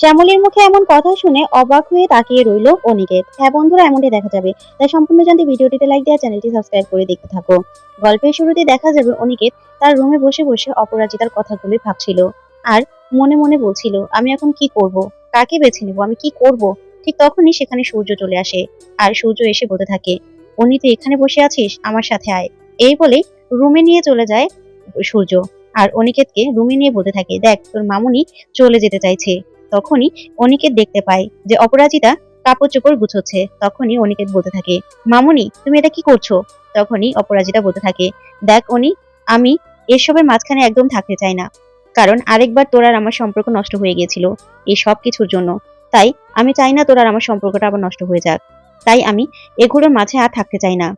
শ্যামলীর মুখে এমন কথা শুনে অবাক হয়ে তাকিয়ে রইল অনিকেত। হ্যাঁ বন্ধুরা, এমনটাই দেখা যাবে। তাই সম্পূর্ণ জানতে ভিডিওটিতে লাইক দেওয়া চ্যানেলটি সাবস্ক্রাইব করে দেখতে থাকো। গল্পের শুরুতে দেখা যাবে অনিকেত তার রুমে বসে বসে অপরাজিতার কথাগুলি ভাবছিল আর মনে মনে বলছিল, আমি এখন কি করব? কাকে বেছে নেব? আমি কি করব? ঠিক তখনই সেখানে সূর্য চলে আসে আর সূর্য এসে বলতে থাকে অনি তুই এখানে বসে আছিস? আমার সাথে আয়। এই বলে রুমে নিয়ে চলে যায় সূর্য আর অনিকেতকে রুমে নিয়ে বলতে থাকে, দেখ, তোর মামুনি চলে যেতে চাইছে। তখনই অনিকেত দেখতে পায় যে অপরাজিতা কাপড় চোপড় গুছোচ্ছে। তখনই অনিকেত বলতে থাকে, মামুনি, তুমি এটা কি করছ? তখনই অপরাজিতা বলতে থাকে, দেখ অনি, আমি এসবের মাঝখানে একদম থাকতে চাই না। কারণ আরেকবার তোর আর আমার সম্পর্ক নষ্ট হয়ে গিয়েছিল এই সব কিছুর জন্য। তাই আমি চাই না তোর আর আমার সম্পর্কটা আবার নষ্ট হয়ে যাক। তাই আমি এগুলোর মাঝে আর থাকতে চাই না।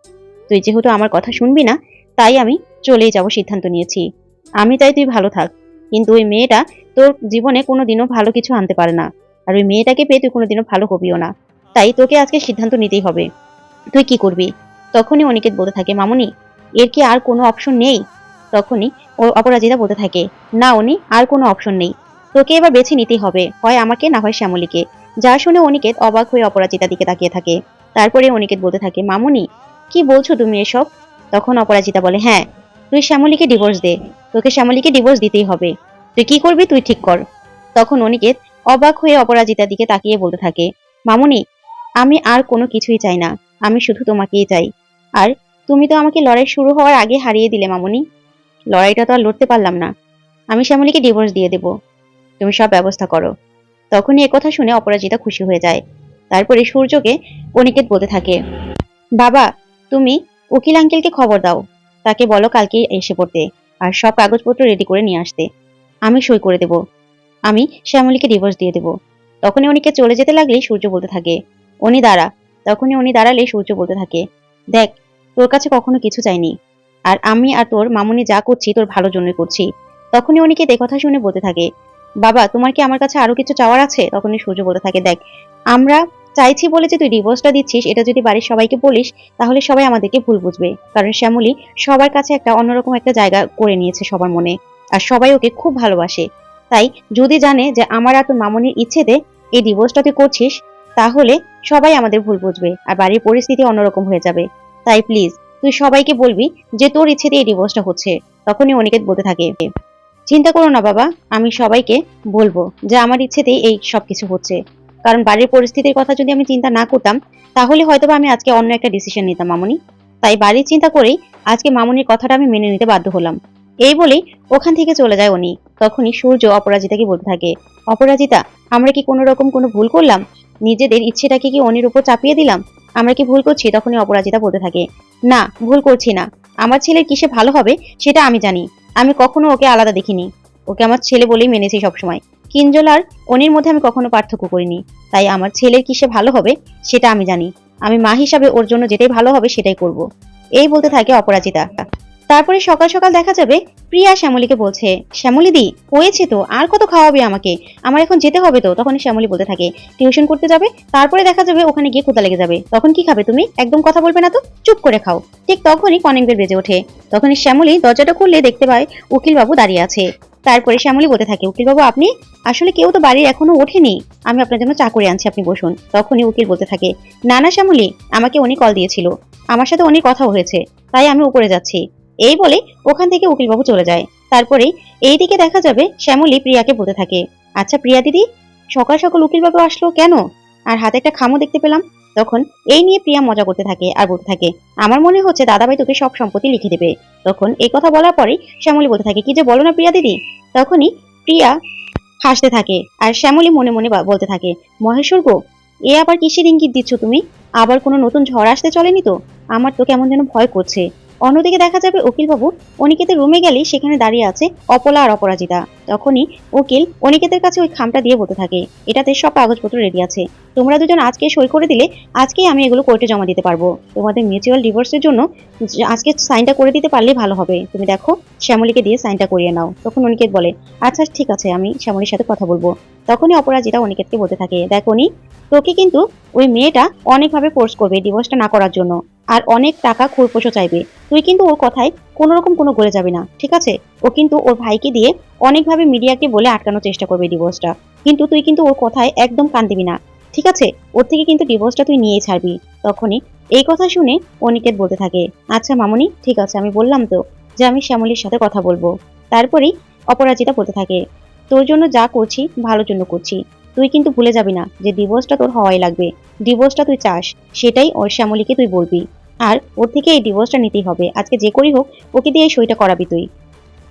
তুই যেহেতু আমার কথা শুনবি না, তাই আমি চলেই যাব সিদ্ধান্ত নিয়েছি। আমি চাই তুই ভালো থাক। কিন্তু ওই মেয়েটা তোর জীবনে কোনোদিনও ভালো কিছু আনতে পারে না। আর ওই মেয়েটাকে পেয়ে তুই কোনোদিনও ভালো হবিও না। তাই তোকে আজকে সিদ্ধান্ত নিতেই হবে। তুই কি করবি? তখনই অনিকেত বলতে থাকে, মামুনি, এর কি আর কোনো অপশন নেই? তখনই অপরাজিতা বলতে থাকে, না উনি আর কোনো অপশন নেই। তোকে এবার বেছে নিতেই হবে, হয় আমাকে, না হয় শ্যামলীকে। যা শুনে অনিকেত অবাক হয়ে অপরাজিতার দিকে তাকিয়ে থাকে। তারপরে অনিকেত বলতে থাকে, মামুনি, কি বলছো তুমি এসব? তখন অপরাজিতা বলে হ্যাঁ তুই শ্যামলীকে ডিভোর্স দে। তোকে শ্যামলীকে ডিভোর্স দিতেই হবে। তুই কি করবি তুই ঠিক কর। তখন অনিকেত অবাক হয়ে অপরাজিতার দিকে তাকিয়ে বলতে থাকে, মামুনি, আমি আর কোনো কিছুই চাই না, আমি শুধু তোমাকেই চাই। আর তুমি তো আমাকে লড়াই শুরু হওয়ার আগে হারিয়ে দিলে, মামুনি। লড়াইটা তো আর লড়তে পারলাম না। আমি শ্যামলীকে ডিভোর্স দিয়ে দেব। তুমি সব ব্যবস্থা করো। তখনই একথা শুনে অপরাজিতা খুশি হয়ে যায়। তারপরে সূর্যকে অনিকেত বলতে থাকে, বাবা, তুমি উকিল আঙ্কেলকে খবর দাও। তাকে বলো কালকে এসে পড়তে, আর সব কাগজপত্র রেডি করে নিয়ে আসতে। আমি সই করে দেব। আমি শ্যামলীকে ডিভোর্স দিয়ে দেব। তখনই উনিকে চলে যেতে লাগলে সূর্য বলতে থাকে উনি দাঁড়া। তখনই উনি দাঁড়ালে সূর্য বলতে থাকে, দেখ, তোর কাছে কখনো কিছু চাইনি। আর আমি আর তোর মামুনি যা করছি, তোর ভালোর জন্যই করছি। তখনই উনিকে দে কথা শুনে বলতে থাকে, বাবা, তোমার কি আমার কাছে আরও কিছু চাওয়ার আছে? তখনই সূর্য বলতে থাকে, দেখ, আমরা চাইছি বলে যে তুই ডিভোর্সটা দিচ্ছিস, এটা যদি বাড়ির সবাইকে বলিস, তাহলে সবাই আমাদেরকে ভুল বুঝবে। কারণ শ্যামলী সবার কাছে একটা অন্যরকম একটা জায়গা করে নিয়েছে সবার মনে। আর সবাই ওকে খুব ভালোবাসে। তাই যদি জানে যে আমার তোর মামনির ইচ্ছেতে এই ডিভোর্সটা তুই করছিস, তাহলে সবাই আমাদের ভুল বুঝবে আর বাড়ির পরিস্থিতি অন্যরকম হয়ে যাবে। তাই প্লিজ তুই সবাইকে বলবি যে তোর ইচ্ছেতে এই ডিভোর্সটা হচ্ছে, তখনই অনিকেত বলতে থাকে। চিন্তা করো না বাবা, আমি সবাইকে বলব যে আমার ইচ্ছেতেই এই সব কিছু হচ্ছে। কারণ বাড়ির পরিস্থিতির কথা যদি আমি চিন্তা না করতাম, তাহলে হয়তোবা আমি আজকে অন্য একটা ডিসিশন নিতাম মামনি। তাই বাড়ির চিন্তা করেই আজকে মামনির কথাটা আমি মেনে নিতে বাধ্য হলাম। এই বলেই ওখান থেকে চলে যায় উনি। তখনই সূর্য অপরাজিতাকে বলতে থাকে, অপরাজিতা, আমরা কি কোনো রকম কোনো ভুল করলাম? নিজেদের ইচ্ছেটাকে কি অনির উপর চাপিয়ে দিলাম? আমরা কি ভুল করছি? তখনই অপরাজিতা বলতে থাকে, না, ভুল করছি না। আমার ছেলের কিসে ভালো হবে সেটা আমি জানি। আমি কখনো ওকে আলাদা দেখিনি। ওকে আমার ছেলে বলেই মেনেছি সবসময়। কিঞ্জল আর অনির মধ্যে আমি কখনো পার্থক্য করিনি। তাই আমার ছেলের কিসে ভালো হবে সেটা আমি জানি। আমি মা হিসাবে ওর জন্য যেটাই ভালো হবে সেটাই করব। এই বলতে থাকে অপরাজিতা। তারপরে সকাল সকাল দেখা যাবে প্রিয়া শ্যামলীকে বলছে, শ্যামলী দি, হয়েছে তো, আর কত খাওয়াবে আমাকে? আমার এখন যেতে হবে তো। তখন শ্যামলী বলতে থাকে, টিউশন করতে যাবে, তারপরে দেখা যাবে ওখানে গিয়ে ক্ষুদা লেগে যাবে। তখন কি খাবে তুমি? একদম কথা বলবে না তো? চুপ করে খাও। ঠিক তখনই কনিং বেল বেজে ওঠে। তখনই শ্যামলী দরজাটা খুললে দেখতে পায় উকিল বাবু দাঁড়িয়ে আছে। তারপরে শ্যামলী বলতে থাকে উকিল বাবু আপনি? আসলে কেউ তো বাড়ির এখনও ওঠেনি। আমি আপনার জন্য চা করে আনছি, আপনি বসুন। তখনই উকিল বলতে থাকে না না শ্যামলী, আমাকে উনি কল দিয়েছিল। আমার সাথে উনি কথা হয়েছে, তাই আমি উপরে যাচ্ছি। এই বলে ওখান থেকে উকিলবাবু চলে যায়। তারপরে এইদিকে দেখা যাবে শ্যামলী প্রিয়াকে বলতে থাকে আচ্ছা প্রিয়া দিদি, সকাল সকাল উকিলবাবু আসলো কেন? আর হাতে একটা খামও দেখতে পেলাম। তখন এই নিয়ে প্রিয়া মজা করতে থাকে আর বলতে থাকে, আমার মনে হচ্ছে দাদাভাই তোকে সব সম্পত্তি লিখে দেবে। তখন এই কথা বলার পরেই শ্যামলী বলতে থাকে, কি যে বলো না প্রিয়া দিদি? তখনই প্রিয়া হাসতে থাকে আর শ্যামলী মনে মনে বলতে থাকে, মহেশ্বর গো, এ আবার কিসের ইঙ্গিত দিচ্ছ তুমি? আবার কোনো নতুন ঝড় আসতে চলেনি তো? আমার তো কেমন যেন ভয় করছে। অন্যদিকে দেখা যাবে উকিলবাবু, অনিকেতের রুমে গেলেই সেখানে দাঁড়িয়ে আছে অপলা আর অপরাজিতা। তখনই উকিল অনিকেতের কাছে ওই খামটা দিয়ে বলতে থাকে, এটাতে সব কাগজপত্র রেডি আছে। তোমরা দুজন আজকে সই করে দিলে, আজকেই আমি এগুলো কোর্টে জমা দিতে পারব। তোমাদের মিউচুয়াল ডিভোর্সের জন্য আজকে সাইনটা করে দিতে পারলেই ভালো হবে। তুমি দেখো, শ্যামলীকে দিয়ে সাইনটা করিয়ে নাও। তখন অনিকেত বলে আচ্ছা ঠিক আছে, আমি শ্যামলীর সাথে কথা বলব। তখনই অপরাজিতা অনিকেতকে বলতে থাকে, দেখ উনি তোকে কিন্তু ওই মেয়েটা অনেকভাবে ফোর্স করবে ডিভোর্সটা না করার জন্য। আর অনেক টাকা খুরপোশো চাইবে। তুই কিন্তু ওর কথায় কোনো রকম কোনো গলে যাবে না, ঠিক আছে? ও কিন্তু ওর ভাইকে দিয়ে অনেকভাবে মিডিয়াকে বলে আটকানোর চেষ্টা করবে ডিভোর্সটা কিন্তু তুই কিন্তু ওর কথায় একদম কান দিবি না, ঠিক আছে? ওর থেকে কিন্তু ডিভোর্সটা তুই নিয়েই ছাড়বি। তখনই এই কথা শুনে অনিকেত বলতে থাকে আচ্ছা মামনি, ঠিক আছে, আমি বললাম তো যে আমি শ্যামলীর সাথে কথা বলব। তারপরেই অপরাজিতা বলতে থাকে তোর জন্য যা করছি, ভালোর জন্য করছি। তুই কিন্তু ভুলে যাবি না যে ডিভোর্সটা তোর হওয়াই লাগবে। ডিভোর্সটা তুই চাস, সেটাই ওর শ্যামলীকে তুই বলবি। আর ওর থেকে এই ডিভোর্সটা নিতেই হবে। আজকে যে করি হোক, ওকে দিয়ে এই সইটা করাবি তুই।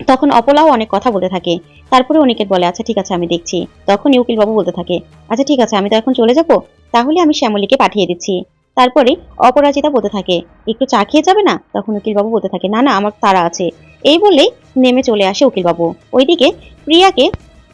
তখন অপলাও অনেক কথা বলতে থাকে। তারপরে অনিকেত বলে আচ্ছা ঠিক আছে, আমি দেখছি। তখন উকিল বাবু বলতে থাকে আচ্ছা ঠিক আছে, আমি তো এখন চলে যাব। তাহলে আমি শ্যামলীকে পাঠিয়ে দিচ্ছি। তারপরে অপরাজিতা বলতে থাকে, একটু চা খেয়ে যাবে না? তখন উকিল বাবু বলতে থাকে, না না, আমার তারা আছে। এই বলেই নেমে চলে আসে উকিল বাবু ওইদিকে প্রিয়াকে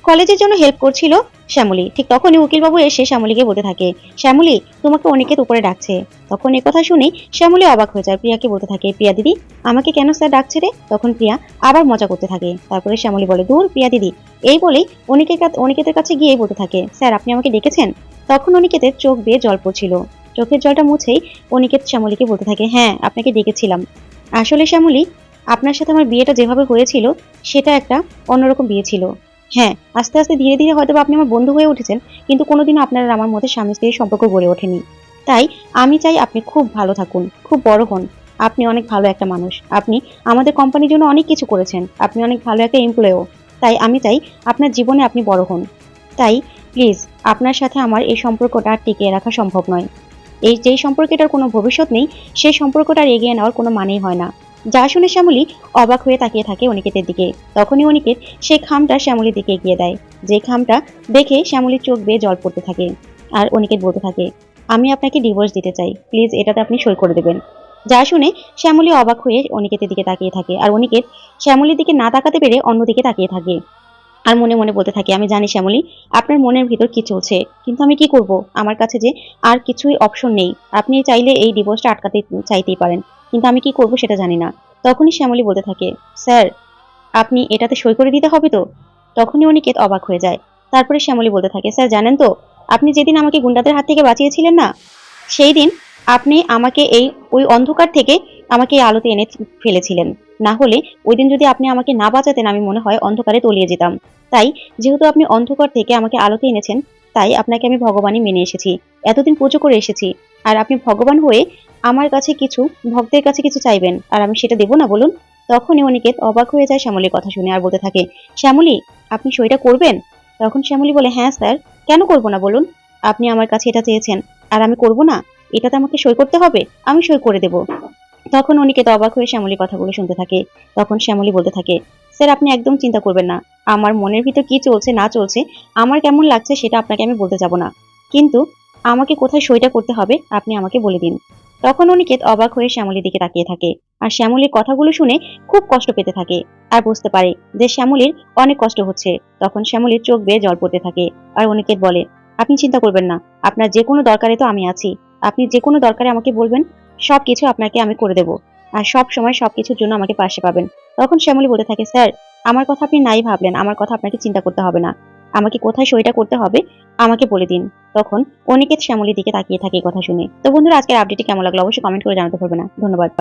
কলেজের জন্য হেল্প করছিল শ্যামলী। ঠিক তখনই উকিলবাবু এসে শ্যামলীকে বলতে থাকে, শ্যামলী, তোমাকে অনেকের উপরে ডাকছে। তখন এ কথা শুনে শ্যামলী অবাক হয়ে যায়। প্রিয়াকে বলতে থাকে, প্রিয়া দিদি, আমাকে কেন স্যার ডাকছে রে? তখন প্রিয়া আবার মজা করতে থাকে। তারপরে শ্যামলী বলে, দূর, প্রিয়া দিদি। এই বলেই অনিকের অনিকেতের কাছে গিয়ে বলতে থাকে, স্যার, আপনি আমাকে ডেকেছেন? তখন অনিকেতের চোখ বেয়ে জল পড়ছিল। চোখের জলটা মুছেই অনিকেত শ্যামলীকে বলতে থাকে হ্যাঁ আপনাকে ডেকেছিলাম। আসলে শ্যামলী, আপনার সাথে আমার বিয়েটা যেভাবে হয়েছিল, সেটা একটা অন্যরকম বিয়ে ছিল। হ্যাঁ আস্তে আস্তে ধীরে ধীরে হয়তো আপনি আমার বন্ধু হয়ে উঠেছেন, কিন্তু কোনোদিনও আপনার আমার মধ্যে স্বামী স্ত্রীর সম্পর্ক গড়ে ওঠেনি। তাই আমি চাই আপনি খুব ভালো থাকুন, খুব বড় হন। আপনি অনেক ভালো একটা মানুষ। আপনি আমাদের কোম্পানির জন্য অনেক কিছু করেছেন। আপনি অনেক ভালো একটা এমপ্লয়ও তাই আমি চাই আপনার জীবনে আপনি বড় হন। তাই প্লিজ আপনার সাথে আমার এই সম্পর্কটা আর টিকিয়ে রাখা সম্ভব নয়। এই যেই সম্পর্কটার কোনো ভবিষ্যৎ নেই, সেই সম্পর্কটা আর এগিয়ে নেওয়ার কোনো মানেই হয় না। যা শুনে শ্যামলী অবাক হয়ে তাকিয়ে থাকে অনিকেতের দিকে। তখনই অনিকেত সেই খামটা শ্যামলীর দিকে এগিয়ে দেয়। যে খামটা দেখে শ্যামলীর চোখ বেয়ে জল পড়তে থাকে আর অনিকেত বলতে থাকে, আমি আপনাকে ডিভোর্স দিতে চাই। প্লিজ এটাতে আপনি সই করে দেবেন। যা শুনে শ্যামলী অবাক হয়ে অনিকেতের দিকে তাকিয়ে থাকে আর অনিকেত শ্যামলীর দিকে না তাকাতে পেরে অন্যদিকে তাকিয়ে থাকে আর মনে মনে বলতে থাকে, আমি জানি শ্যামলী, আপনার মনের ভিতর কি চলছে, কিন্তু আমি কি করব? আমার কাছে যে আর কিছুই অপশন নেই। আপনি চাইলে এই ডিভোর্সটা আটকাতে চাইতেই পারেন। কিন্তু আমি কি করব সেটা জানি না। তখনই শ্যামলী বলতে থাকে, স্যার, আপনি এটাতে সই করে দিতে হবে তো? তখনই অনিকেত অবাক হয়ে যায়। তারপরে শ্যামলী বলতে থাকে, স্যার, জানেন তো, আপনি যেদিন আমাকে গুন্ডাদের হাত থেকে বাঁচিয়েছিলেন না, সেই দিন আপনি আমাকে এই, ওই অন্ধকার থেকে আমাকে এই আলোতে এনে ফেলেছিলেন। না হলে ওই দিন যদি আপনি আমাকে না বাঁচাতেন, আমি মনে হয় অন্ধকারে তলিয়ে যেতাম। তাই, যেহেতু আপনি অন্ধকার থেকে আমাকে আলোতে এনেছেন, তাই আপনাকে আমি ভগবানই মেনে এসেছি। এতদিন পুজো করে এসেছি, আর আপনি ভগবান হয়ে আমার কাছে কিছু, ভক্তের কাছে কিছু চাইবেন, আর আমি সেটা দেবো না, বলুন। তখনই অনিকেত অবাক হয়ে যায় শ্যামলীর কথা শুনে আর বলতে থাকে, শ্যামলী, আপনি সইটা করবেন? তখন শ্যামলী বলে হ্যাঁ স্যার। কেন করব না, বলুন? আপনি আমার কাছে এটা চেয়েছেন, আর আমি করব না। এটাতে আমাকে সই করতে হবে? আমি সই করে দেব। তখন অনিকেত অবাক হয়ে শ্যামলীর কথাগুলো শুনতে থাকে। তখন শ্যামলী বলতে থাকে, স্যার, আপনি একদম চিন্তা করবেন না। আমার মনের ভিতর কি চলছে, না চলছে, আমার কেমন লাগছে সেটা আপনাকে আমি বলতে যাব না। কিন্তু আমাকে কোথায় সইটা করতে হবে, আপনি আমাকে বলে দিন। তখন অনিকেত অবাক হয়ে শ্যামলীর দিকে তাকিয়ে থাকে। আর শ্যামলীর কথাগুলো শুনে খুব কষ্ট পেতে থাকে আর বুঝতে পারে যে শ্যামলীর অনেক কষ্ট হচ্ছে। তখন শ্যামলীর চোখ বেয়ে জল পড়তে থাকে আর অনিকেত বলে, আপনি চিন্তা করবেন না, আপনার যে কোনো দরকারে তো আমি আছি। আপনি যে কোনো দরকারে আমাকে বলবেন সব কিছু আপনাকে আমি করে দেব। আর সব সময় সব কিছুর জন্য আমাকে পাশে পাবেন। তখন শ্যামলী বলতে থাকে, স্যার, আমার কথা আপনি নাই ভাবলেন, আমার কথা আপনাকে চিন্তা করতে হবে না। আমাকে কোথায় সইটা করতে হবে, আমাকে বলে দিন। তখন অনেকে শ্যামলির দিকে তাকিয়ে থাকে কথা শুনে। তো বন্ধুরা, আজকের আপডেটটি কেমন লাগল অবশ্যই কমেন্ট করে জানাতে পারবে না। ধন্যবাদ।